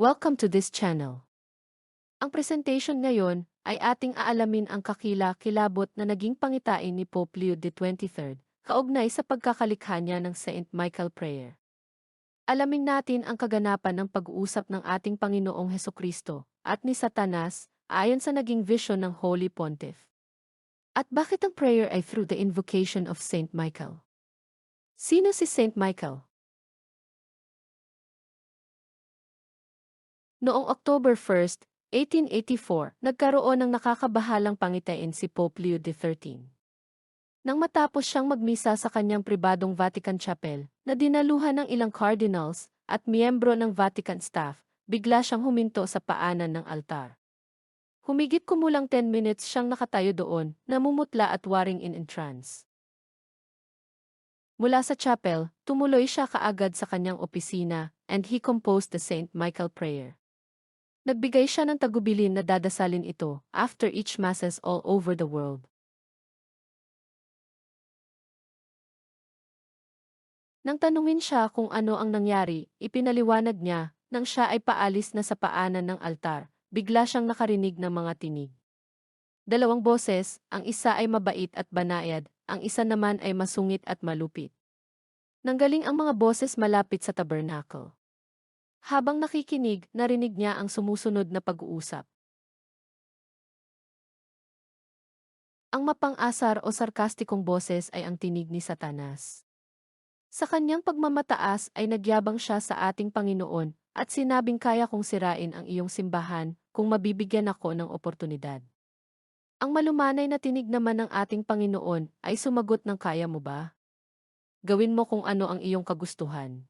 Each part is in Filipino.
Welcome to this channel. Ang presentation ngayon ay ating aalamin ang kakila-kilabot na naging pangitain ni Pope Leo XXIII, kaugnay sa pagkakalikha niya ng Saint Michael Prayer. Alamin natin ang kaganapan ng pag-uusap ng ating Panginoong Heso Kristo at ni Satanas ayon sa naging vision ng Holy Pontiff. At bakit ang prayer ay through the invocation of Saint Michael? Sino si Saint Michael? Noong October 1, 1884, nagkaroon ng nakakabahalang pangitain si Pope Leo XIII. Nang matapos siyang magmisa sa kanyang pribadong Vatican Chapel, na dinaluhan ng ilang cardinals at miyembro ng Vatican staff, bigla siyang huminto sa paanan ng altar. Humigit kumulang 10 minutes siyang nakatayo doon, namumutla at waring in entrance. Mula sa chapel, tumuloy siya kaagad sa kanyang opisina, and he composed the Saint Michael Prayer. Nagbigay siya ng tagubilin na dadasalin ito after each masses all over the world. Nang tanungin siya kung ano ang nangyari, ipinaliwanag niya nang siya ay paalis na sa paanan ng altar, bigla siyang nakarinig ng mga tinig. Dalawang boses, ang isa ay mabait at banayad, ang isa naman ay masungit at malupit. Nanggaling ang mga boses malapit sa tabernacle. Habang nakikinig, narinig niya ang sumusunod na pag-uusap. Ang mapang-asar o sarkastikong boses ay ang tinig ni Satanas. Sa kanyang pagmamataas ay nagyabang siya sa ating Panginoon at sinabing kaya kong sirain ang iyong simbahan kung mabibigyan ako ng oportunidad. Ang malumanay na tinig naman ng ating Panginoon ay sumagot ng kaya mo ba? Gawin mo kung ano ang iyong kagustuhan.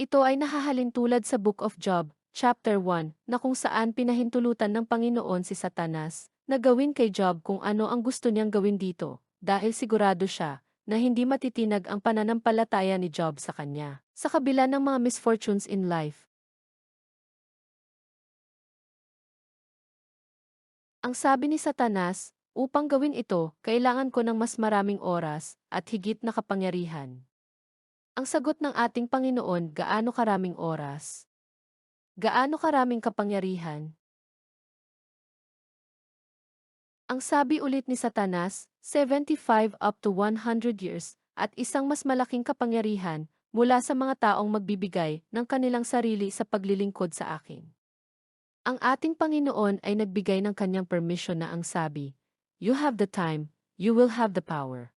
Ito ay nahahalin tulad sa Book of Job, chapter 1, na kung saan pinahintulutan ng Panginoon si Satanas na gawin kay Job kung ano ang gusto niyang gawin dito, dahil sigurado siya na hindi matitinag ang pananampalataya ni Job sa kanya, sa kabila ng mga misfortunes in life. Ang sabi ni Satanas, upang gawin ito, kailangan ko ng mas maraming oras at higit na kapangyarihan. Ang sagot ng ating Panginoon, gaano karaming oras? Gaano karaming kapangyarihan? Ang sabi ulit ni Satanas, 75 up to 100 years, at isang mas malaking kapangyarihan mula sa mga taong magbibigay ng kanilang sarili sa paglilingkod sa akin. Ang ating Panginoon ay nagbigay ng kanyang permission na ang sabi, You have the time, you will have the power.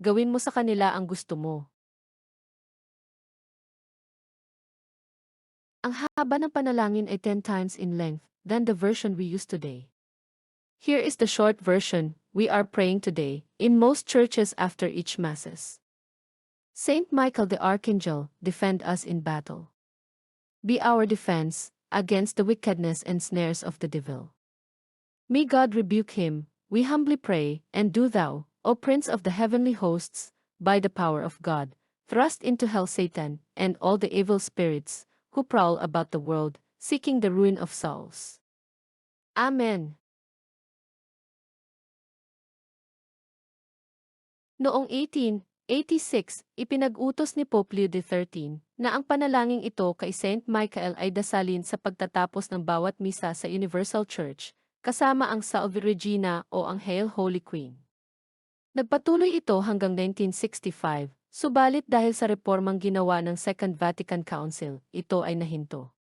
Gawin mo sa kanila ang gusto mo. Ang haba ng panalangin ay 10 times in length than the version we use today. Here is the short version we are praying today in most churches after each masses. Saint Michael the Archangel, defend us in battle. Be our defense against the wickedness and snares of the devil. May God rebuke him, we humbly pray, and do thou, O Prince of the heavenly hosts, by the power of God, thrust into hell Satan and all the evil spirits who prowl about the world, seeking the ruin of souls. Amen. Noong 1886, ipinag-utos ni Pope Leo XIII na ang panalangin ito kay Saint Michael ay dasalin sa pagtatapos ng bawat misa sa Universal Church, kasama ang Salve Regina o ang Hail Holy Queen. Nagpatuloy ito hanggang 1965 Subalit dahil sa reformang ginawa ng Second Vatican Council, ito ay nahinto.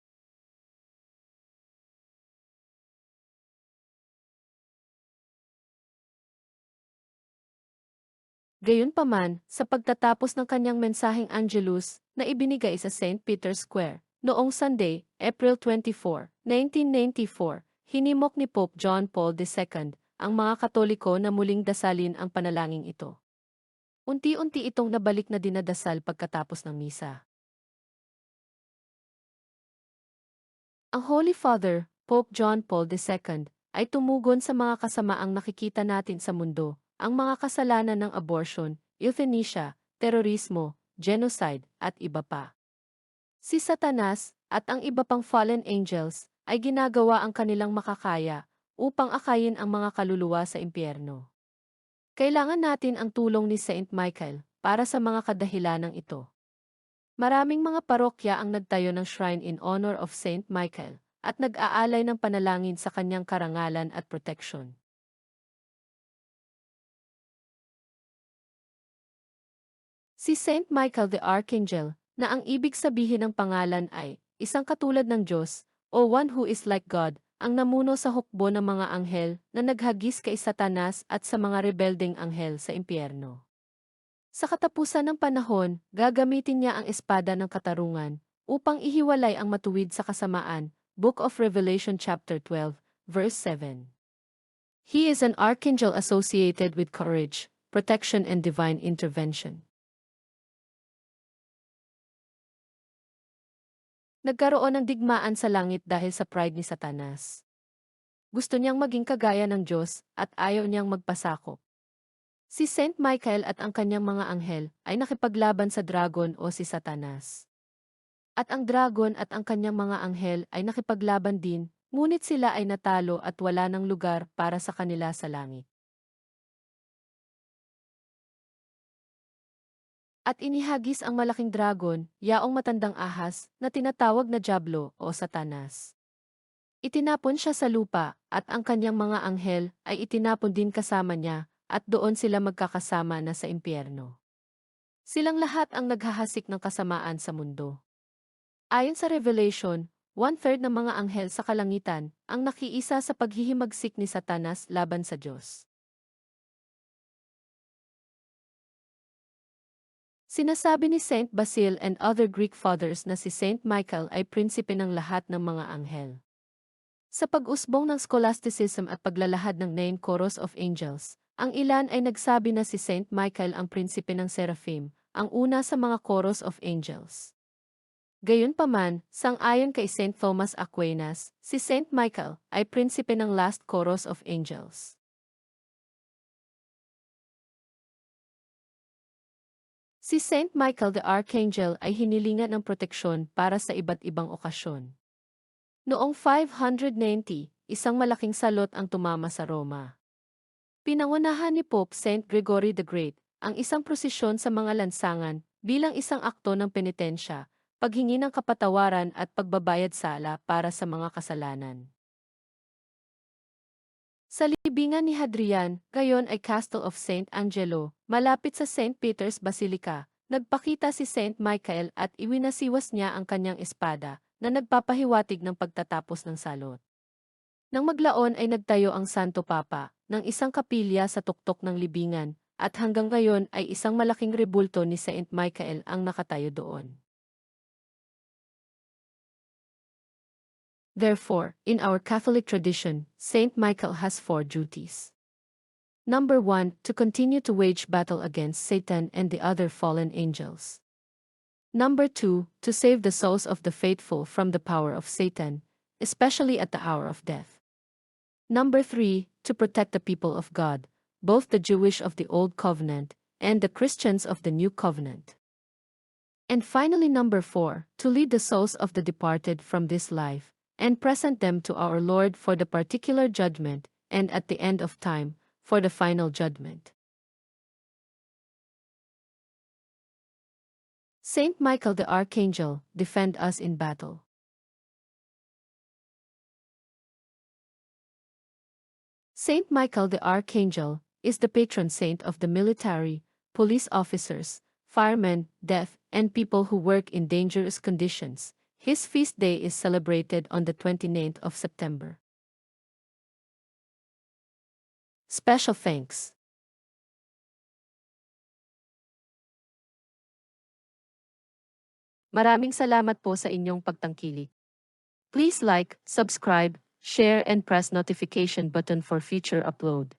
Gayunpaman, sa pagtatapos ng kanyang mensaheng Angelus na ibinigay sa St. Peter's Square, noong Sunday, April 24, 1994, hinimok ni Pope John Paul II ang mga Katoliko na muling dasalin ang panalangin ito. Unti-unti itong nabalik na dinadasal pagkatapos ng misa. Ang Holy Father, Pope John Paul II, ay tumugon sa mga kasamaang nakikita natin sa mundo, ang mga kasalanan ng abortion, euthanasia, terorismo, genocide, at iba pa. Si Satanas at ang iba pang fallen angels ay ginagawa ang kanilang makakaya upang akayin ang mga kaluluwa sa impyerno. Kailangan natin ang tulong ni Saint Michael para sa mga kadahilanang ito. Maraming mga parokya ang nagtayo ng shrine in honor of Saint Michael at nag-aalay ng panalangin sa kanyang karangalan at protection. Si Saint Michael the Archangel, na ang ibig sabihin ng pangalan ay isang katulad ng Diyos o one who is like God, ang namuno sa hukbo ng mga anghel na naghagis kay Satanas at sa mga rebelding anghel sa impyerno. Sa katapusan ng panahon, gagamitin niya ang espada ng katarungan upang ihiwalay ang matuwid sa kasamaan. Book of Revelation chapter 12, verse 7. He is an archangel associated with courage, protection and divine intervention. Nagkaroon ng digmaan sa langit dahil sa pride ni Satanas. Gusto niyang maging kagaya ng Diyos at ayaw niyang magpasakop. Si Saint Michael at ang kanyang mga anghel ay nakipaglaban sa dragon o si Satanas. At ang dragon at ang kanyang mga anghel ay nakipaglaban din, ngunit sila ay natalo at wala ng lugar para sa kanila sa langit. At inihagis ang malaking dragon, yaong matandang ahas, na tinatawag na Diablo o Satanas. Itinapon siya sa lupa, at ang kanyang mga anghel ay itinapon din kasama niya, at doon sila magkakasama na sa impyerno. Silang lahat ang naghahasik ng kasamaan sa mundo. Ayon sa Revelation, one-third ng mga anghel sa kalangitan ang nakiisa sa paghihimagsik ni Satanas laban sa Diyos. Sinasabi ni Saint Basil and other Greek fathers na si Saint Michael ay prinsipe ng lahat ng mga anghel. Sa pag-usbong ng scholasticism at paglalahad ng nine chorus of angels, ang ilan ay nagsabi na si Saint Michael ang prinsipe ng seraphim, ang una sa mga chorus of angels. Gayunpaman, sang-ayon kay Saint Thomas Aquinas, si Saint Michael ay prinsipe ng last chorus of angels. Si Saint Michael the Archangel ay hinilingan ng proteksyon para sa iba't ibang okasyon. Noong 590, isang malaking salot ang tumama sa Roma. Pinangunahan ni Pope Saint Gregory the Great ang isang prosesyon sa mga lansangan bilang isang akto ng penitensya, paghingi ng kapatawaran at pagbabayad sala para sa mga kasalanan. Sa libingan ni Hadrian, gayon ay Castle of St. Angelo, Malapit sa St. Peter's Basilica, nagpakita si St. Michael at iwinasiwas niya ang kanyang espada na nagpapahiwatig ng pagtatapos ng salot. Nang maglaon ay nagtayo ang Santo Papa ng isang kapilya sa tuktok ng libingan at hanggang ngayon ay isang malaking rebulto ni St. Michael ang nakatayo doon. Therefore, in our Catholic tradition, St. Michael has four duties. Number 1. To continue to wage battle against Satan and the other fallen angels. Number 2. To save the souls of the faithful from the power of Satan, especially at the hour of death. Number 3. To protect the people of God, both the Jewish of the Old Covenant and the Christians of the New Covenant. And finally, number 4. To lead the souls of the departed from this life and present them to our Lord for the particular judgment and at the end of time for the final judgment. Saint Michael the Archangel, defend us in battle. Saint Michael the Archangel is the patron saint of the military, police officers, firemen, deaf, and people who work in dangerous conditions. His feast day is celebrated on the 29th of September. Special thanks. Maraming salamat po sa inyong pagtangkilik. Please like, subscribe, share and press notification button for future upload.